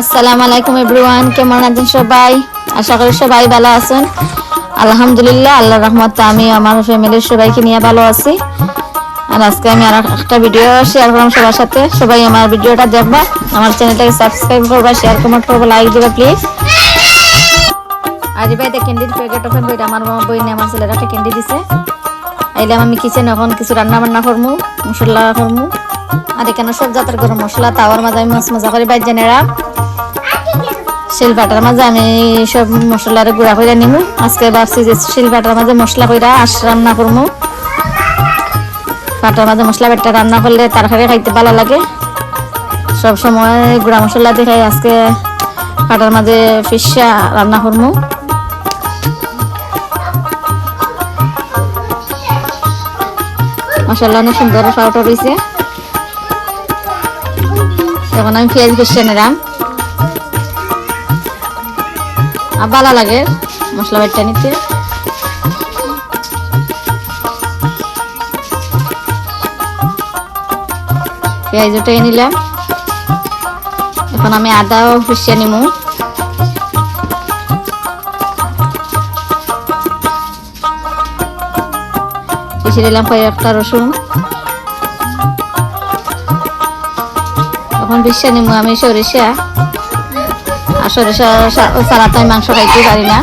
আসসালামু আলাইকুম এভরিওয়ান, কেমন আছেন সবাই? আশা করি সবাই ভালো আছেন। আলহামদুলিল্লাহ, আল্লাহর রহমতে আমি, আমার ফ্যামিলির সবাইকে নিয়ে ভালো আছি। আর আজকে আমি আর একটা ভিডিও শেয়ার করলাম সবার সাথে। সবাই আমার ভিডিওটা দেখবা। আমার চ্যানেলটাকে সাবস্ক্রাইব করবা শেয়ার কমেন্ট করবা লাইক দিবা প্লিজ আর এবার ক্যান্ডির প্যাকেট ওখান বইটা আমার বই নিয়ে আমার ছেলেরা একটা ক্যান্ডি দিছে। আইলাম আমি কিচেন এখন কিছু রান্না বান্না করমু, মশলা করমু। আর এখানে সব জাতের গরম মশলা, তাওয়ার মাঝে আমি মাছ মজা করি বাইর জেনেরা শিলপাটার মাঝে আমি সব মশলার গুঁড়া করে নিমু। আজকে ভাবছি যে শিল শিলপাটার মাঝে মশলা কইরা আস রান্না করমু। পাটার মাঝে মশলা বেটটা রান্না করলে তার তরকারি খাইতে ভালো লাগে। সব সময় গুঁড়া মশলা দিয়ে খাই আজকে পাটার মাঝে ফিসা রান্না করমু। মশলা অনেক সুন্দর পাউডার রয়েছে এখন আমি পেঁয়াজ বেশি নিলাম। আর ভালো লাগে মশলা বাটটা নিতে। পেঁয়াজ উঠে নিলাম। এখন আমি আদাও পিছিয়ে নিমু। পিছিয়ে দিলাম কয়েকটা রসুন। এখন বিশ্বা নিমু, আমি সরিষা। আর সরিষা ছাড়া তো আমি মাংস খাইতে পারি না।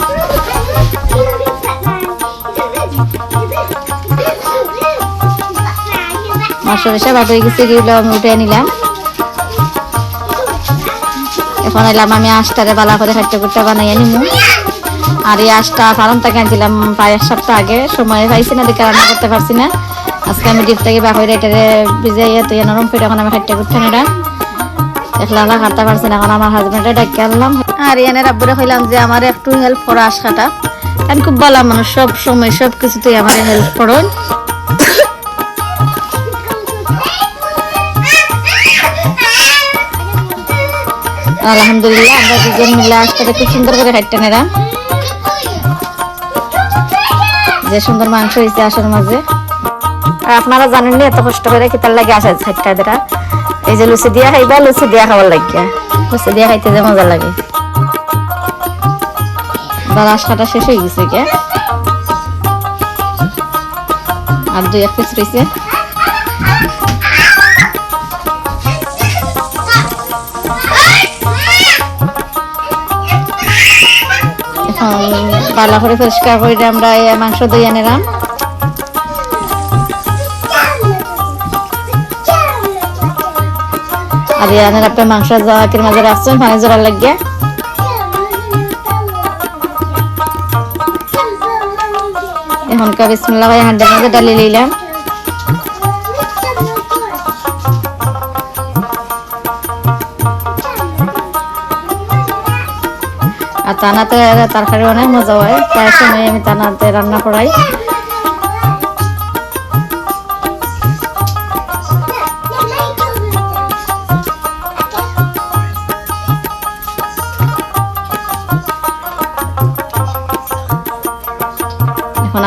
সরিষা ভাত হয়ে গেছে গিয়ে আমি উঠে নিলাম। এখন এলাম আমি আঁশটারে বালা করে খাট্টা কুট্টা বানাইয়া নিমু। আর এই আঁশটা ফার্ম থেকে আনছিলাম প্রায় এক সপ্তাহ আগে। সময় পাইছি না দেখে রান্না করতে পারছি না। আজকে আমি ডিপ থেকে বাকি এটারে ভিজাইয়া তুই নরম করে এখন আমি খাট্টা কুট্টা নিলাম খাটতে পারছি না এখন আমার হাজবেন্ডে ডাকে আনলাম আর কইলাম যে আমার একটু হেল্প কাটা খুব মানুষ, সব সময় সব কিছুতেই আমার হেল্প আলহামদুলিল্লাহ, আমরা দুজন মিলে আসতে খুব সুন্দর করে খাইতে নেরা যে সুন্দর মাংস হয়েছে আসার মাঝে। আর আপনারা জানেন এত কষ্ট করে কি তার লাগে আসে দেরা। এই যে লুচি দিয়া খাইবা, লুচি দিয়া খাবার লাগিয়া। লুচি দিয়া খাইতে যে মজা লাগে। বারাস কাটা শেষ হয়ে গেছে কে আর দুই এক পিস পালা করে পরিষ্কার করে আমরা মাংস দই আনিলাম আর ইয়ানের আপনার মাংস জাকির মাঝে রাখছেন, পানি জোড়ার লাগিয়ে। এখনকার ভাই হান্ডের মধ্যে ডালি লইলাম আর তানাতে তরকারি অনেক মজা হয়। প্রায় সময় আমি তানাতে রান্না করাই।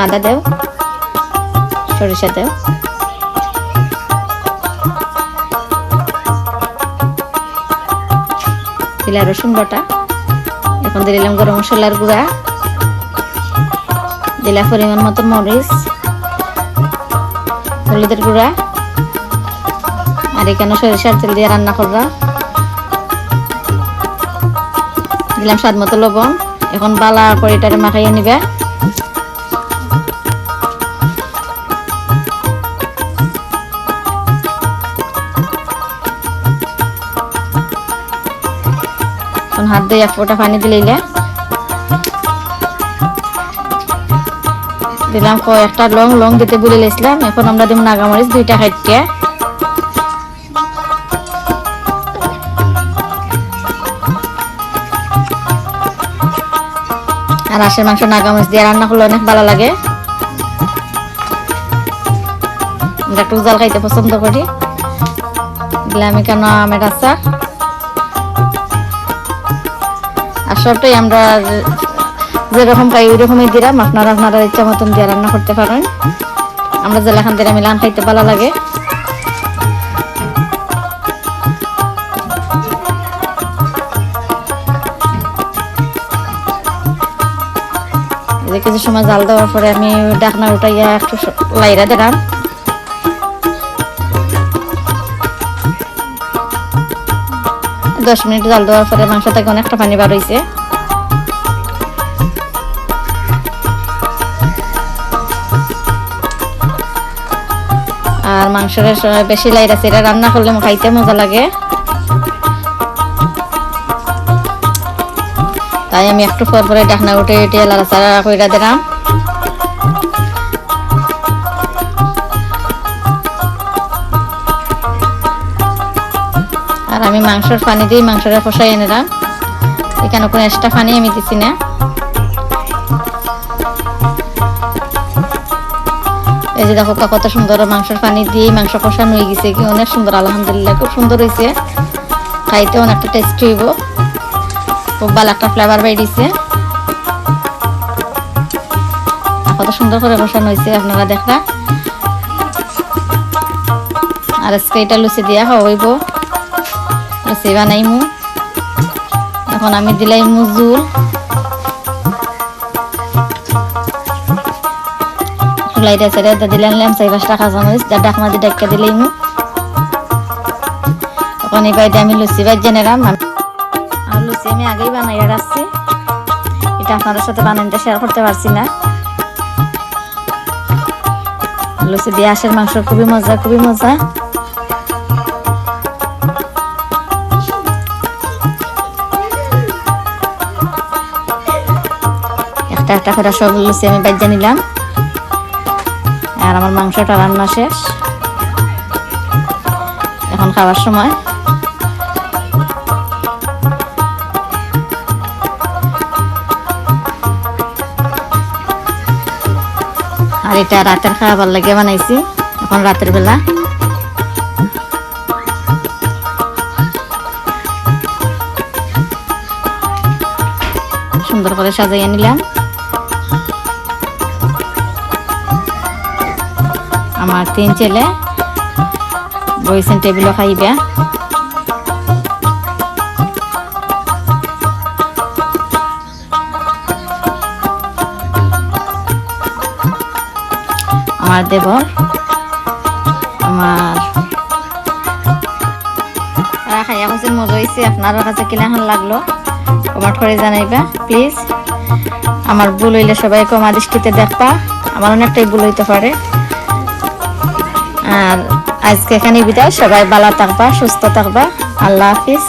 আদা দেও, সরিষা দেও। দিলা রসুন বাটা। এখন দিলাম গরম মশলার গুঁড়া। দিলা পরিমাণ মতো মরিচ। হলুদের গুঁড়া। আর এখানে সরিষার তেল দিয়ে রান্না করবা। দিলাম স্বাদ মতো লবণ। এখন বালা করে এটারে মাখাইয়ে নিবা। এখন হাত দিয়ে এক ফোঁটা পানি দিলে দিলাম কয়েকটা লং লং দিতে বলে লেছিলাম এখন আমরা দিব নাগামরিচ দুইটা খাইতে আর হাঁসের মাংস নাগামরিচ দিয়ে রান্না করলে অনেক ভালো লাগে। আমরা একটু জাল খাইতে পছন্দ করি। দিলাম কেন আমের আচার। সবটাই আমরা যেরকম পাই ওই রকমই দিলাম। আপনারা আপনারা ইচ্ছা মতন দিয়ে রান্না করতে পারেন। আমরা জেলাখান দিলাম লান খাইতে ভালো লাগে। কিছু সময় জাল দেওয়ার পরে আমি ডাকনা উঠাইয়া একটু লাইরা দিলাম। দশ মিনিট জাল দেওয়ার পরে মাংস থেকে অনেকটা পানি বার হয়েছে আর মাংসের বেশি লাইরা সেটা রান্না করলে খাইতে মজা লাগে। তাই আমি একটু পর পরে ডাকনা উঠে উঠে লাড়াচাড়া কইরা দিলাম। আর আমি মাংসর পানি দিয়ে মাংসটা ফসাই এনেলাম এখানে কোনো এক্সট্রা পানি আমি দিছি না। এই যে দেখো কত সুন্দর মাংসের পানি দিয়ে মাংস কষানো হয়ে গেছে। কি অনেক সুন্দর, আলহামদুলিল্লাহ, খুব সুন্দর হয়েছে। খাইতে অনেকটা টেস্ট হইব। খুব ভালো একটা ফ্লেভার বাই দিছে কত সুন্দর করে কষানো হয়েছে, আপনারা দেখরা। আর আজকে এটা লুচি দিয়া খাওয়াইব লুচি বানাইমু। এখন আমি দিলাইমু জুল। লাইটা ছেড়ে দিলাম লেম চাই পাঁচটা কাঁচা মরিচ যা ডাক মাঝে ডাক্কা দিলাইমু। এখন এই আমি লুচি বাজিয়ে নিলাম আর লুচি আমি আগেই বানাইয়া রাখছি। এটা আপনাদের সাথে বানাইতে শেয়ার করতে পারছি না। লুচি দিয়ে আশের মাংস খুবই মজা খুবই মজা। একটা করে সব আমি বাজ্যা নিলাম। আর আমার মাংসটা রান্না শেষ। এখন খাওয়ার সময়। আর এটা রাতের খাবার লাগে বানাইছি, এখন রাতের বেলা। সুন্দর করে সাজাইয়া নিলাম। আমার তিন ছেলে। বইছেন টেবিলও খাইবে। আমার দেবর, আমার খাইয়া কৈছে মজা হয়েছে আপনার কাছে কিলাখান লাগল? কমেন্ট করে জানাইবা প্লিজ আমার ভুল হইলে সবাই কমা দৃষ্টিতে দেখবা। আমার অনেকটাই ভুল হইতে পারে। আর আজকে এখানে বিদায়। সবাই ভালো থাকবা সুস্থ থাকবা। আল্লাহ হাফিজ।